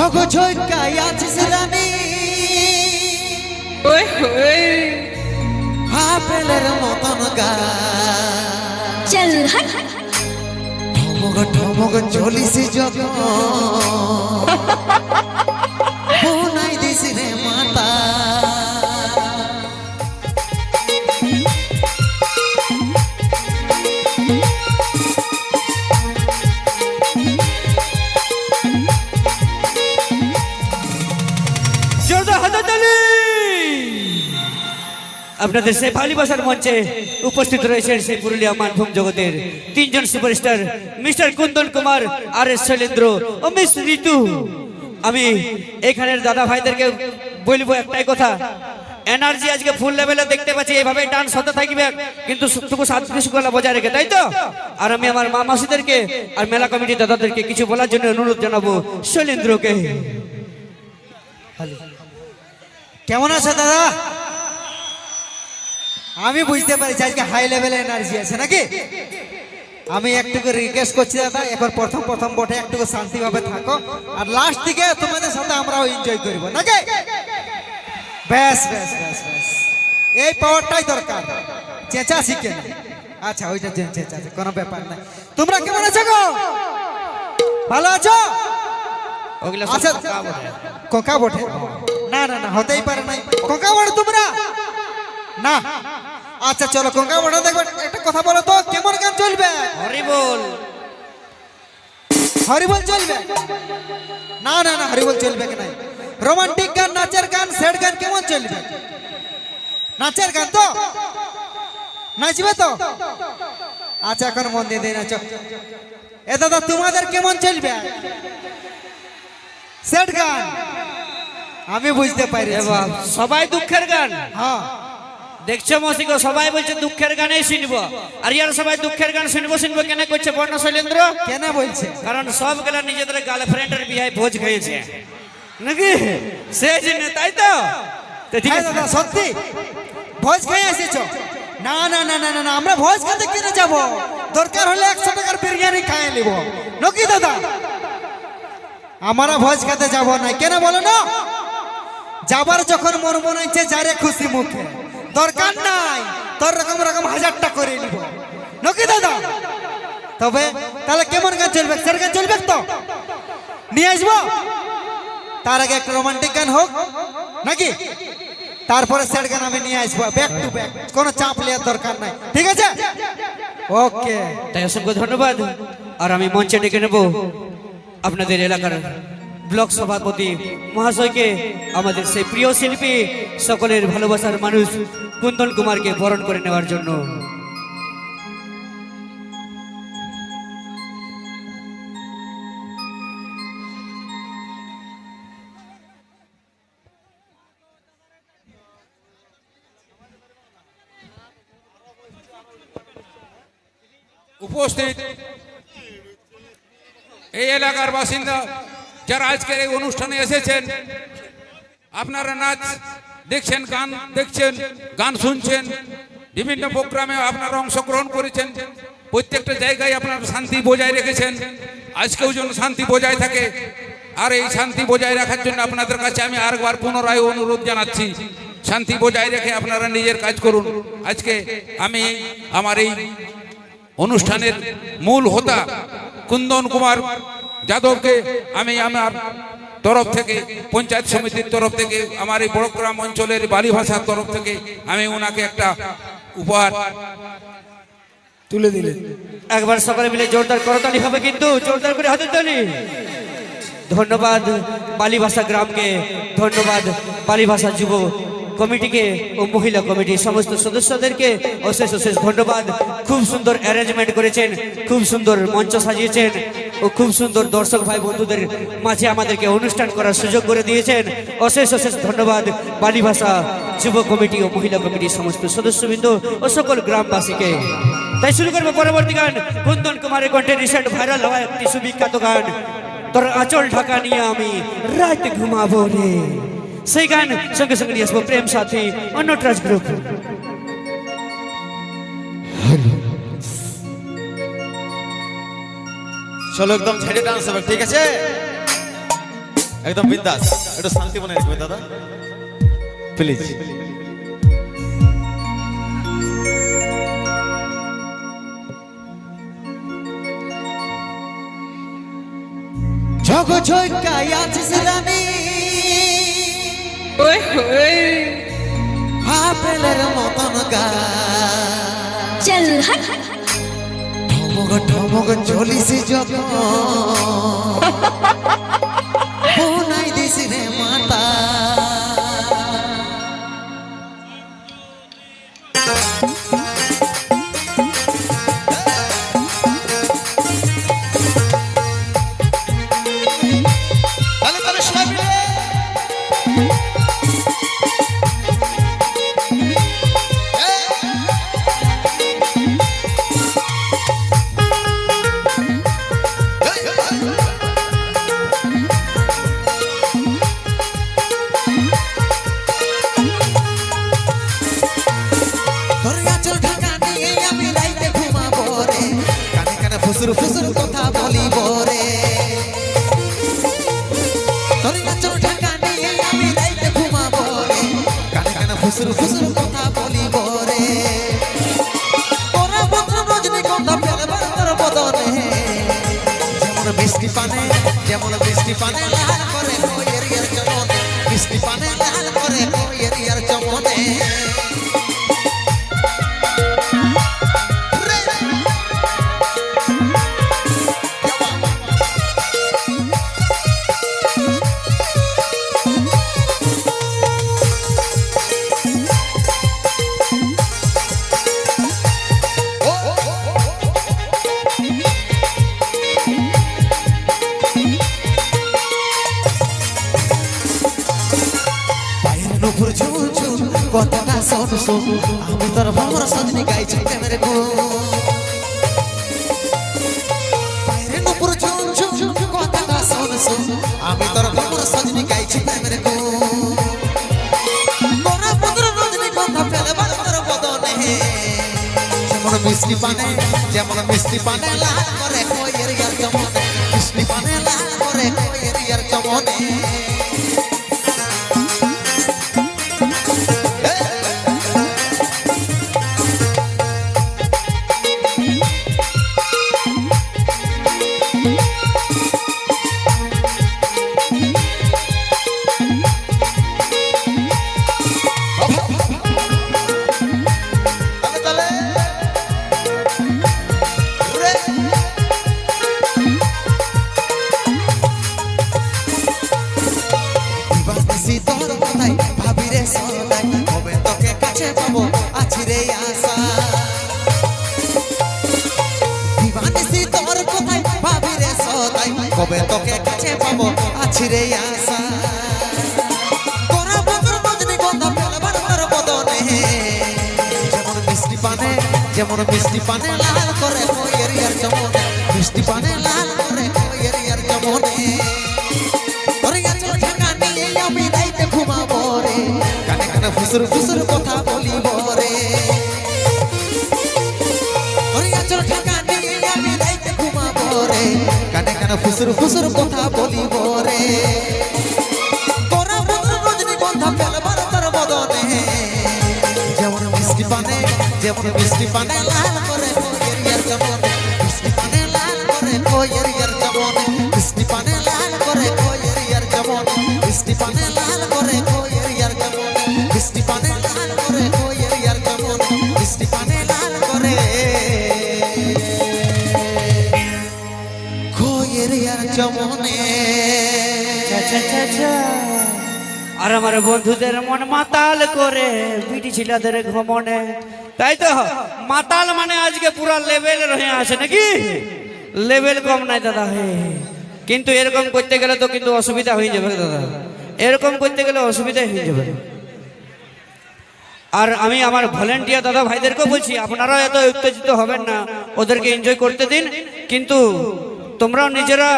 ঝগ ঝটকাই আছিস রানী। আপেলের মতন গা। চল ঠমক ঠমক চলিস যখন। আপনাদের সেই ভালোবাসার মঞ্চে উপস্থিত রয়েছেন সেই পুরুলিয়া মানভূম জগতের তিনজন superstar, mister Kundan Kumar R S Shailendra ও মিস ঋতু। আমি এখানের দাদা ভাইদেরকে বলব একটাই কথা, এনার্জি আজকে ফুল লেভেলে দেখতে পাচ্ছি এইভাবে ডান্স হতে থাকবে, কিন্তু টুকু শান্তি শৃঙ্খলা বজায় রেখে, তাই তো? আর আমি আমার মা মাসিদেরকে আর মেলা কমিটি দাদাদেরকে কিছু বলার জন্য অনুরোধ জানাব শৈলেন্দ্রকে। কেমন আছে দাদা? আমি বুঝতে পারছি আজকে হাই লেভেল এনার্জি আছে নাকি? আমি একটুকু রিকোয়েস্ট করছি দাদা এখন প্রথম প্রথম বটে একটুকু শান্তিভাবে থাকো। আর লাস্ট দিকে তোমাদের সাথে আমরাও এনজয় করব নাকি? ব্যাস ব্যাস ব্যাস ব্যাস। এই পাওয়ারটাই দরকার। চেঁচা শিখে আচ্ছা ওইটা চেঁচা আছে কোনো ব্যাপার নাই। তোমরা কেমন আছো গো? ভালো আছো? আচ্ছা। কোকা বটে? না না না হতেই পারে নাই। কোকা বটে তোমরা? না। আচ্ছা চলো কোকা বটে দেখবেন একটা কথা বলো তো কেমন গান চলবে? হরিবল। হরিবল চলবে? না না না হরিবল চলবে কি নাই? রোমান্টিক গান নাচের গান স্যাড গান কেমন চলবে? নাচের গান তো? নাচবে তো? আচ্ছা এখন মন দিয়ে দিয়ে নাচো। এ দাদা তোমাদের কেমন চলবে? স্যাড গান? আমি বুঝতে পারি। সবাই দুঃখের গান। হ্যাঁ। দেখছ মসিকো সবাই বলছে দুঃখের গানেই শুনব। আর ইয়ার সবাই দুঃখের গান শুনব শুনব কেন করছে বর্ণ শৈলেন্দ্র? কেন বলছে? কারণ সব গেলা নিজেদের গার্লফ্রেন্ডের বিয়ে ভোজ খেয়েছে নাকি? সে জন্য তাই তো? তো ঠিক হ্যাঁ আছে। দাদা সত্যি? ভোজ খেয়ে এসেছ? না না না না না আমরা ভোজ খেতে কিনে যাব? দরকার হলে একশো টাকার বিরিয়ানি খাইয়ে নিব। নাকি দাদা? আমরা ভোজ খেতে যাব না। কেন বলো না? যাবার যখন মন মনাইছে যারে খুশি মুখে। দরকার নাই। তোর রকম রকম হাজারটা করে নিব। নাকি দাদা? তবে তাহলে কেমন গান চলবে? সের গান চলবে তো? নিয়ে আসব? তার আগে একটা রোমান্টিক গান হোক। নাকি? তারপরে স্যাড গান আমি নিয়ে আসব। ব্যাক টু ব্যাক কোনো চাপ নেওয়ার দরকার নাই। ঠিক আছে? ওকে তাই অসংখ্য ধন্যবাদ। আর আমি মঞ্চে ডেকে নেব। আপনাদের এলাকার ব্লক সভাপতি মহাশয়কে, আমাদের সেই প্রিয় শিল্পী সকলের ভালোবাসার মানুষ কুন্দন কুমারকে বরণ করে নেওয়ার জন্য। উপস্থিত এই এলাকার বাসিন্দা যারা আজকের এই অনুষ্ঠানে এসেছেন, আপনারা নাচ দেখছেন, গান দেখছেন, গান শুনছেন, বিভিন্ন প্রোগ্রামে আপনারা অংশগ্রহণ করেছেন, প্রত্যেকটা জায়গায় আপনারা শান্তি বজায় রেখেছেন, আজকেও যেন শান্তি বজায় থাকে। আর এই শান্তি বজায় রাখার জন্য আপনাদের কাছে আমি আরেকবার পুনরায় অনুরোধ জানাচ্ছি, শান্তি বজায় রেখে আপনারা নিজের কাজ করুন। আজকে আমি আমার এই অনুষ্ঠানের মূল হোতা কুন্দন কুমার যাদবকে আমি আমার তরফ থেকে পঞ্চায়েত সমিতির তরফ থেকে আমার এই বড়গ্রাম অঞ্চলের বালি ভাষার তরফ থেকে আমি ওনাকে একটা উপহার তুলে দিলেন। একবার সকলে মিলে জোরদার করতালি হবে কিন্তু জোরদার করে হাতের তালি। ধন্যবাদ বালিভাষা গ্রামকে ধন্যবাদ বালিভাষা যুব কমিটিকে ও মহিলা কমিটির সমস্ত সদস্যদেরকে অশেষ অশেষ ধন্যবাদ। খুব সুন্দর অ্যারেঞ্জমেন্ট করেছেন, খুব সুন্দর মঞ্চ সাজিয়েছেন ও খুব সুন্দর দর্শক ভাই বন্ধুদের মাঝে আমাদেরকে অনুষ্ঠান করার সুযোগ করে দিয়েছেন। অশেষ অশেষ ধন্যবাদ। বালি ভাষা যুব কমিটি ও মহিলা কমিটির সমস্ত সদস্যবৃন্দ ও সকল গ্রামবাসীকে। তাই শুরু করব পরবর্তী গান। কুন্দন কুমারের কণ্ঠে রিসেন্ট ভাইরাল হওয়া একটি সুবিখ্যাত গান। তোর আঁচল ঢাকা নিয়ে আমি রাত ঘুমাবো রে। সেই গান সঙ্গে সঙ্গে নিয়ে আসব প্রেম সাথী অন্য ট্রাস গ্রুপ চলো একদম ছেড়ে ডান্স হবে ঠিক আছে? একদম বিন্দাস একটু শান্তি মনে রাখবে দাদা। প্লিজ জগ ঝৈকাই আছিস রানী আপেলের মতন গা। চল ঠমক ঠমক চলিস যখন। ফুসুর ফুসুর কথা বলিব রে। তোর আঁচল ঢাকা নিয়ে আমি রাইতে ঘুমাবো রে। কানে কানে ফুসুর ফুসুর কথা বলিব রে। তোরা বন্ধু রজনী কথা ফেলবার তোর বদনে। যেমন বৃষ্টি পানে, যেমন বৃষ্টি পানে নুপুর ঝুল ঝুল কথাটা শোন শোন। আমি তোর ভ্রমর সজনি গাইছি প্রেমের গুণ পায়ের নুপুর ঝুল ঝুল কথাটা শোন শোন। আমি তোর ভ্রমর সজনি গাইছি প্রেমের গুণ যেমন মিষ্টি পানে যেমন মিষ্টি পানে। লাল করে কইয়ের ইয়ার চমনে। মিষ্টি পানে। লাল করে কইয়ের ইয়ার চমনে। রে আশা। তোরা বদর বদনি গন্ধা ফেলবার তোর বদনে। যেমন মিষ্টি পানে, যেমন মিষ্টি পানে, লাল করে কইয়ের ইয়ার চমনে। পানে, লাল করে কইয়ের ইয়ার চমনে। আমি রাইতে ঘুমাবো রে। কানে কানে ফুসুর ফুসুর কথা বলিব কানে ফুসুর ফুসুর কথা বলিব রে। তোরা বদর রজনী গন্ধা ফেলবার তোর বদনে। যেমন মিষ্টি পানে, যেমন মিষ্টি পানে লাল করে কোয়ের ইয়ার চমনে। মিষ্টি পানে লাল করে কোয়ের ইয়ার চমনে। মিষ্টি পানে লাল করে কোয়ের ইয়ার চমনে। চমনে। আর আমার বন্ধুদের মন মাতাল করে বিটি ছিলাদের ঘমনে। তাই তো, মাতাল মানে আজকে পুরা লেভেল হয়ে আছে নাকি? লেভেল কম নাই দাদা। হে কিন্তু এরকম করতে গেলে তো কিন্তু অসুবিধা হয়ে যাবে দাদা। এরকম করতে গেলে অসুবিধা হয়ে যাবে। আর আমি আমার ভলেন্টিয়ার দাদা ভাইদেরকেও বলছি, আপনারা এত উত্তেজিত হবেন না, ওদেরকে এনজয় করতে দিন। কিন্তু তোমরাও নিজেরা